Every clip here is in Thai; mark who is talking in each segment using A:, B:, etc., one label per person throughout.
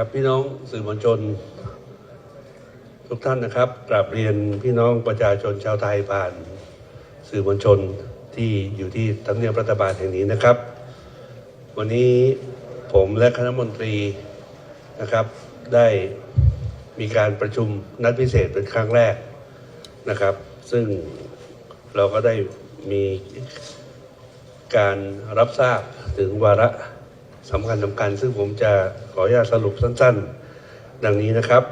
A: ครับพี่น้องสื่อมวลชน ทุกท่านนะครับกราบเรียนพี่น้องประชาชนชาวไทยผ่านสื่อมวลชนที่อยู่ที่ทำเนียบรัฐบาลแห่งนี้นะครับ วันนี้ผมและคณะมนตรีนะครับ ได้มีการประชุมนัดพิเศษเป็นครั้งแรกนะครับ ซึ่งเราก็ได้มีการรับทราบถึงวาระ สำคัญสำคัญ ซึ่งผมจะขออนุญาตสรุปสั้น ๆ ดังนี้นะครับ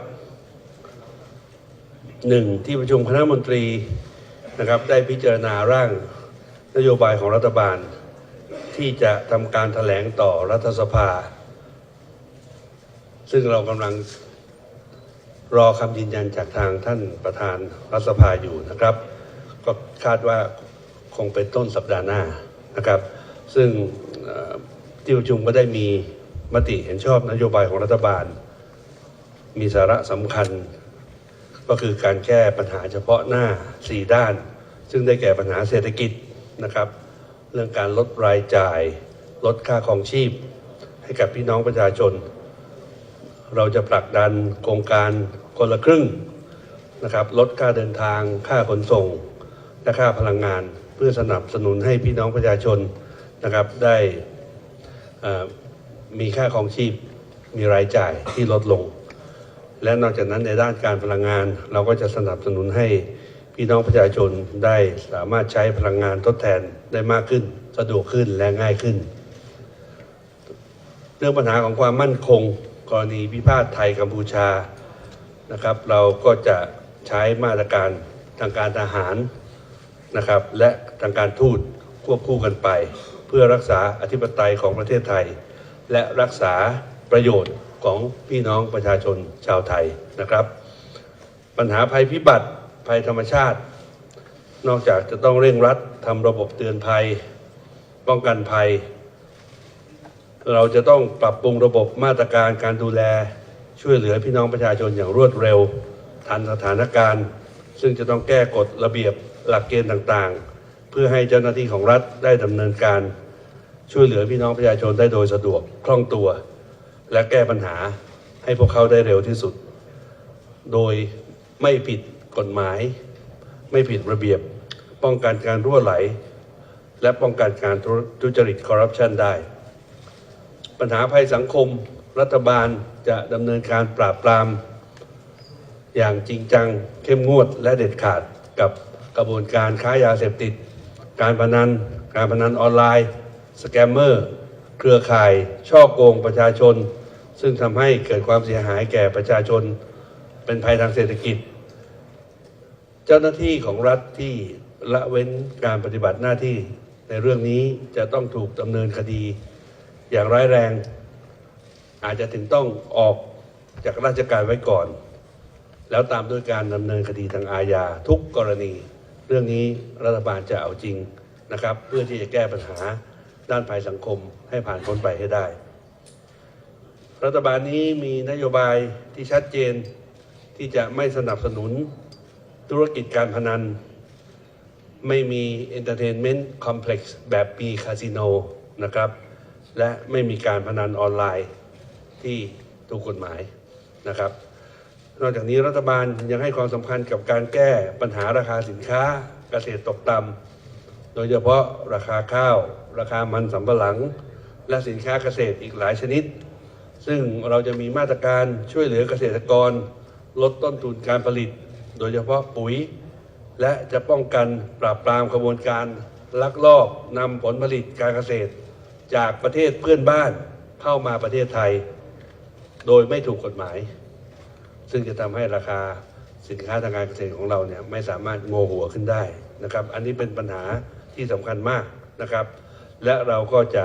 A: หนึ่งที่ประชุมคณะมนตรีนะครับ ได้พิจารณาร่างนโยบายของรัฐบาล ที่จะทำการแถลงต่อรัฐสภา ซึ่งเรากำลังรอคำยืนยันจากทางท่านประธานรัฐสภาอยู่นะครับ ก็คาดว่าคงเป็นต้นสัปดาห์หน้านะครับ ซึ่ง ที่ประชุมก็ได้มีมติเห็นชอบนโยบายของรัฐบาล มีสาระสำคัญ ก็คือการแก้ปัญหาเฉพาะหน้า 4 ด้าน ซึ่งได้แก่ปัญหาเศรษฐกิจนะครับ เรื่องการลดรายจ่าย ลดค่าของชีพ ให้กับพี่น้องประชาชน เราจะผลักดันโครงการคนละครึ่งนะครับลดค่าเดินทางค่าขนส่งและค่าพลังงาน เพื่อสนับสนุนให้พี่น้องประชาชนนะครับได้ มีค่าของชีพมีรายจ่ายที่ลดลง และนอกจากนั้นในด้านการพลังงาน เราก็จะสนับสนุนให้พี่น้องประชาชนได้สามารถใช้พลังงานทดแทนได้มากขึ้น สะดวกขึ้นและง่ายขึ้น เรื่องปัญหาของความมั่นคง กรณีพิพาทไทยกัมพูชานะครับ เราก็จะใช้มาตรการทางการทหารนะครับ และทางการทูตควบคู่กันไป เพื่อรักษาอธิปไตยของประเทศไทย และรักษาประโยชน์ของพี่น้องประชาชนชาวไทยนะครับ ปัญหาภัยพิบัติภัยธรรมชาติ นอกจากจะต้องเร่งรัดทำระบบเตือนภัย ป้องกันภัย เราจะต้องปรับปรุงระบบมาตรการการดูแลช่วยเหลือพี่น้องประชาชนอย่างรวดเร็ว ทันสถานการณ์ ซึ่งจะต้องแก้กฎระเบียบหลักเกณฑ์ต่างๆ พื่อให้เจ้าหน้าที่ของรัฐได้ดำเนินการช่วยเหลือพี่น้องประชาชนได้โดยสะดวกคล่องตัว และแก้ปัญหาให้พวกเขาได้เร็วที่สุด โดยไม่ผิดกฎหมาย ไม่ผิดระเบียบ ป้องกันการรั่วไหล และป้องกันการทุจริตคอร์รัปชันได้ ปัญหาภัยสังคมรัฐบาลจะดำเนินการปราบปราม อย่างจริงจัง เข้มงวดและเด็ดขาดกับกระบวนการค้ายาเสพติด การพนัน การพนันออนไลน์ สแกมเมอร์ เครือข่าย ช่อโกงประชาชน ซึ่งทำให้เกิดความเสียหายแก่ประชาชน เป็นภัยทางเศรษฐกิจ เจ้าหน้าที่ของรัฐที่ละเว้นการปฏิบัติหน้าที่ในเรื่องนี้จะต้องถูกดำเนินคดี อย่างร้ายแรง อาจจะถึงต้องออกจากราชการไว้ก่อน แล้วตามด้วยการดำเนินคดีทางอาญาทุกกรณี เรื่องนี้รัฐบาลจะเอาจริงนะครับ เพื่อที่จะแก้ปัญหาด้านภัยสังคมให้ผ่านพ้นไปให้ได้ รัฐบาลนี้มีนโยบายที่ชัดเจนที่จะไม่สนับสนุนธุรกิจการพนัน ไม่มี Entertainment Complex แบบปีคาสิโนนะครับ และไม่มีการพนันออนไลน์ที่ถูกกฎหมายนะครับ นอกจากนี้รัฐบาลยังให้ความสำคัญกับการแก้ปัญหาราคาสินค้าเกษตรตกต่ำโดยเฉพาะราคาข้าว ราคามันสำปะหลัง และสินค้าเกษตรอีกหลายชนิด ซึ่งเราจะมีมาตรการช่วยเหลือเกษตรกร ลดต้นทุนการผลิต โดยเฉพาะปุ๋ย และจะป้องกันปราบปรามขบวนการลักลอบนำผลผลิตการเกษตร จากประเทศเพื่อนบ้านเข้ามาประเทศไทย โดยไม่ถูกกฎหมาย ซึ่งจะทำให้ราคาสินค้าทางการเกษตรของเราเนี่ยไม่สามารถโงหัวขึ้นได้นะครับ อันนี้เป็นปัญหาที่สำคัญมากนะครับ และเราก็จะ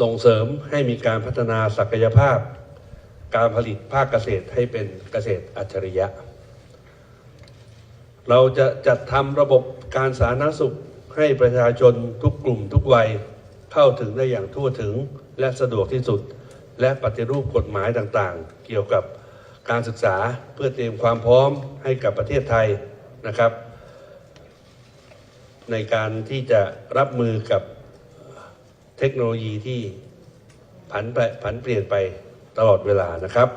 A: ส่งเสริมให้มีการพัฒนาศักยภาพ การผลิตภาคเกษตรให้เป็นเกษตรอัจฉริยะ เราจะจัดทำระบบการสาธารณสุขให้ประชาชนทุกกลุ่มทุกวัยเข้าถึงได้อย่างทั่วถึงและสะดวกที่สุด และปฏิรูปกฎหมายต่างๆ เกี่ยวกับ การศึกษาเพื่อเตรียมความพร้อมให้กับประเทศไทยนะครับ ในการที่จะรับมือกับเทคโนโลยีที่ผันไปผันเปลี่ยนไปตลอดเวลานะครับ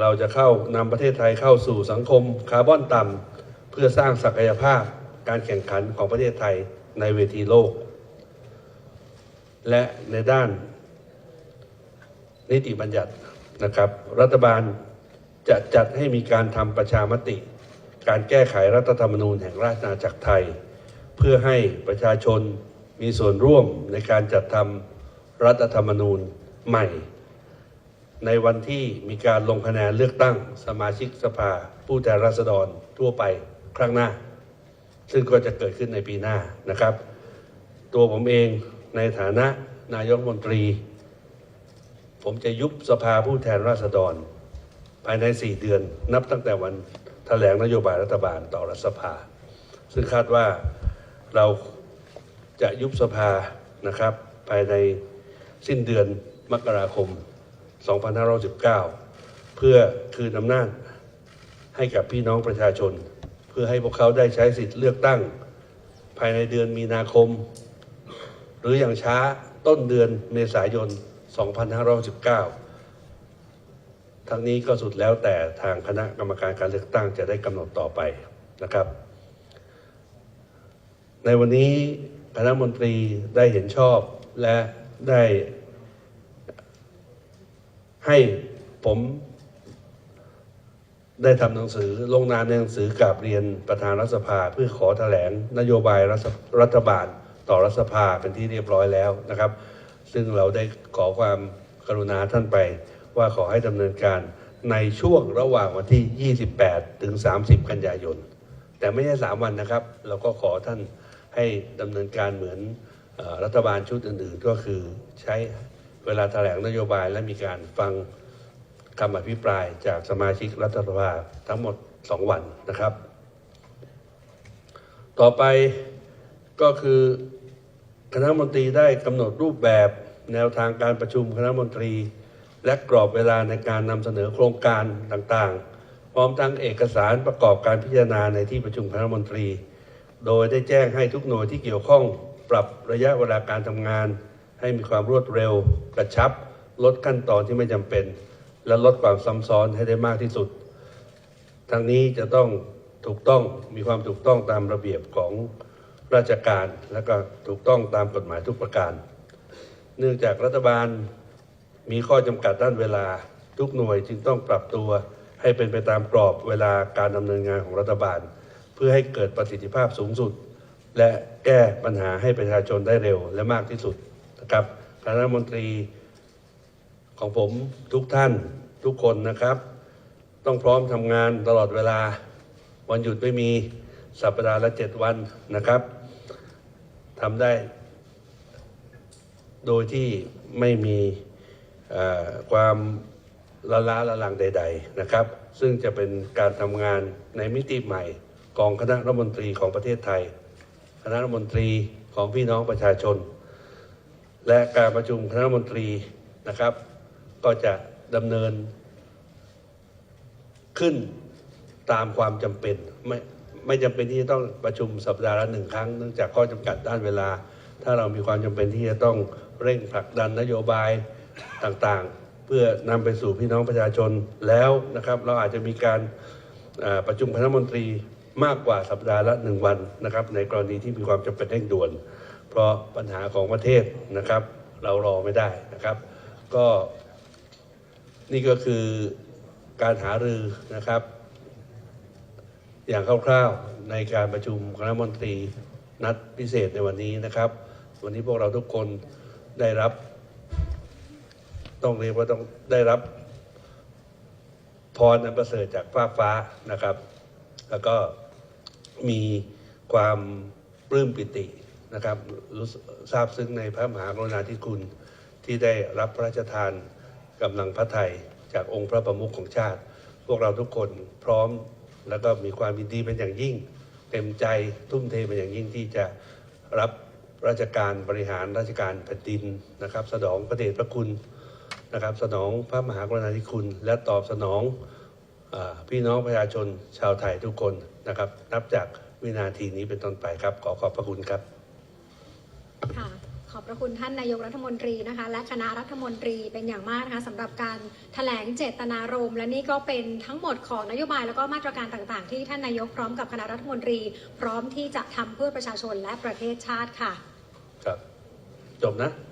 A: เราจะเข้านำประเทศไทยเข้าสู่สังคมคาร์บอนต่ำเพื่อสร้างศักยภาพการแข่งขันของประเทศไทยในเวทีโลก และในด้านนิติบัญญัตินะครับ รัฐบาล จะจัดให้มีการทำประชามติ การแก้ไขรัฐธรรมนูญแห่งราชอาณาจักรไทย เพื่อให้ประชาชนมีส่วนร่วมในการจัดทำรัฐธรรมนูญใหม่ ในวันที่มีการลงคะแนนเลือกตั้งสมาชิกสภา ผู้แทนราษฎรทั่วไปครั้งหน้า ซึ่งก็จะเกิดขึ้นในปีหน้านะครับ ตัวผมเองในฐานะนายกรัฐมนตรี ผมจะยุบสภาผู้แทนราษฎรายใน 4 เดือน นับตั้งแต่วันแถลงนโยบายรัฐบาลต่อรัฐสภา ซึ่งคาดว่าเราจะยุบสภานะครับ ภายในสิ้นเดือนมกราคม 2519 เพื่อคืนอำนาจให้กับพี่น้องประชาชน เพื่อให้พวกเขาได้ใช้สิทธิ์เลือกตั้ง ภายในเดือนมีนาคม หรืออย่างช้าต้นเดือนเมษายน 2519 ทั้งนี้ก็สุดแล้วแต่ทางคณะกรรมการการเลือกตั้งจะได้กำหนดต่อไปนะครับ ในวันนี้คณะมนตรีได้เห็นชอบและได้ให้ผมได้ทำหนังสือลงนามในหนังสือกราบเรียนประธานรัฐสภา เพื่อขอแถลงนโยบายรัฐบาลต่อรัฐสภาเป็นที่เรียบร้อยแล้วนะครับ ซึ่งเราได้ขอความกรุณาท่านไป ว่าขอให้ดำเนินการในช่วงระหว่างวันที่ 28 ถึง 30 กันยายน แต่ไม่ใช่ 3 วันนะครับ เราก็ขอท่านให้ดำเนินการเหมือนอรัฐบาลชุดอื่นๆ ก็คือใช้เวลาแถลงนโยบายและมีการฟังคำอภิปรายจากสมาชิกรัฐสภาทั้งหมด 2 วันนะครับ ต่อไปก็คือคณะมนตรีได้กำหนดรูปแบบแนวทางการประชุมคณะมนตรี และกรอบเวลาในการนำเสนอโครงการต่างๆ พร้อมทั้งเอกสารประกอบการพิจารณาในที่ประชุมคณะมนตรี โดยได้แจ้งให้ทุกหน่วยที่เกี่ยวข้องปรับระยะเวลาการทำงาน ให้มีความรวดเร็ว กระชับ ลดขั้นตอนที่ไม่จำเป็น และลดความซ้ำซ้อนให้ได้มากที่สุด ทั้งนี้จะต้องถูกต้องมีความถูกต้องตามระเบียบของราชการ และก็ถูกต้องตามกฎหมายทุกประการ เนื่องจากรัฐบาล มีข้อจำกัดด้านเวลาทุกหน่วยจึงต้องปรับตัวให้เป็นไปตามกรอบเวลาการดำเนินงานของรัฐบาล เพื่อให้เกิดประสิทธิภาพสูงสุด และแก้ปัญหาให้ประชาชนได้เร็วและมากที่สุดนะครับคณะรัฐมนตรีของผมทุกท่านทุกคนนะครับ ต้องพร้อมทำงานตลอดเวลา วันหยุดไม่มีสัปดาห์ละเจ็ดวันนะครับทำได้ โดยที่ไม่มี ความละล้าละลังใด ๆนะครับ ซึ่งจะเป็นการทำงานในมิติใหม่ของคณะรัฐมนตรีของประเทศไทย คณะรัฐมนตรีของพี่น้องประชาชน และการประชุมคณะรัฐมนตรีนะครับ ก็จะดำเนิน ขึ้นตามความจำเป็นไม่ไม่จำเป็นที่จะต้องประชุมสัปดาห์ละหนึ่งครั้งเนื่องจากข้อจำกัดด้านเวลา ถ้าเรามีความจำเป็นที่จะต้องเร่งผลักดันนโยบาย ต่างๆ เพื่อนำไปสู่พี่น้องประชาชนแล้วนะครับ เราอาจจะมีการประชุมคณะมนตรีมากกว่าสัปดาห์ละหนึ่งวันนะครับ ในกรณีที่มีความจำเป็นเร่งด่วน เพราะปัญหาของประเทศนะครับ เรารอไม่ได้นะครับ ก็นี่ก็คือการหารือนะครับ อย่างคร่าวๆในการประชุมคณะมนตรีนัดพิเศษในวันนี้นะครับ วันนี้พวกเราทุกคนได้รับ ต้องเรียกว่าต้องได้รับพรอันประเสริฐจากฟ้าฟ้านะครับ แล้วก็มีความปลื้มปิตินะครับรู้สึกซาบซึ้งในพระมหากรุณาธิคุณที่ได้รับพระราชทานกำลังพระไทยจากองค์พระประมุขของชาติ พวกเราทุกคนพร้อมแล้วก็มีความยินดีเป็นอย่างยิ่ง เต็มใจทุ่มเทเป็นอย่างยิ่งที่จะรับราชการบริหารราชการแผ่นดินนะครับ สนองพระเดชพระคุณ นะครับสนองพระมหากรุณาธิคุณ และตอบสนองอ่าพี่น้องประชาชนชาวไทยทุกคนนะครับ นับจากวินาทีนี้เป็นต้นไปครับ ขอขอบพระคุณครับ
B: ค่ะขอบพระคุณท่านนายกรัฐมนตรีนะคะ และคณะรัฐมนตรีเป็นอย่างมากนะคะสำหรับการแถลงเจตนารมณ์และนี่ก็เป็นทั้งหมดของนโยบายแล้วก็มาตรการต่างๆ ที่ท่านนายกพร้อมกับคณะรัฐมนตรี พร้อมที่จะทำเพื่อประชาชนและประเทศชาติค่ะ
A: ครับ จบนะครับ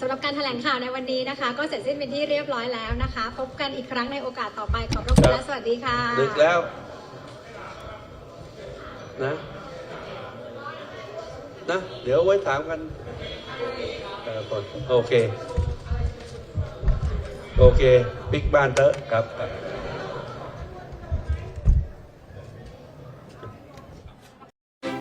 B: สำหรับการแถลงข่าวในวันนี้นะคะ ก็เสร็จสิ้นเป็นที่เรียบร้อยแล้วนะคะ พบกันอีกครั้งในโอกาสต่อไปขอบพระคุณ
A: ครับ
B: และสวัสดีค่ะ
A: ดึกแล้วนะนะเดี๋ยวไว้ถามกันแต่ละคนโอเค โอเคปิกบ้านเถอะครับครับ